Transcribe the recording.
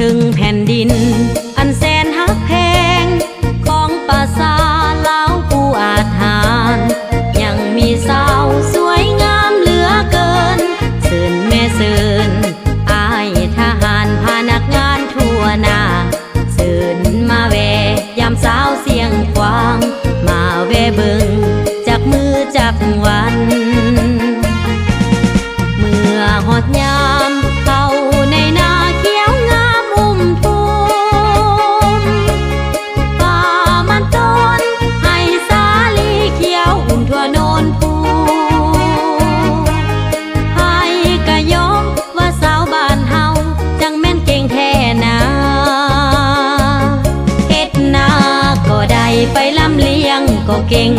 ถึงแผ่นดิน อันแสนหักแพง ของปราสาลาวผู้อาถาน ยังมีสาวสวยงามเหลือเกินเสินแม่เสินอายทหารพานักงานทั่วหน้าเสินมาแวยามสาวเสียงควางมาแวเบิงจับมือจับวัน เมื่อหอดยา ไปลำเลียงก็เก่ง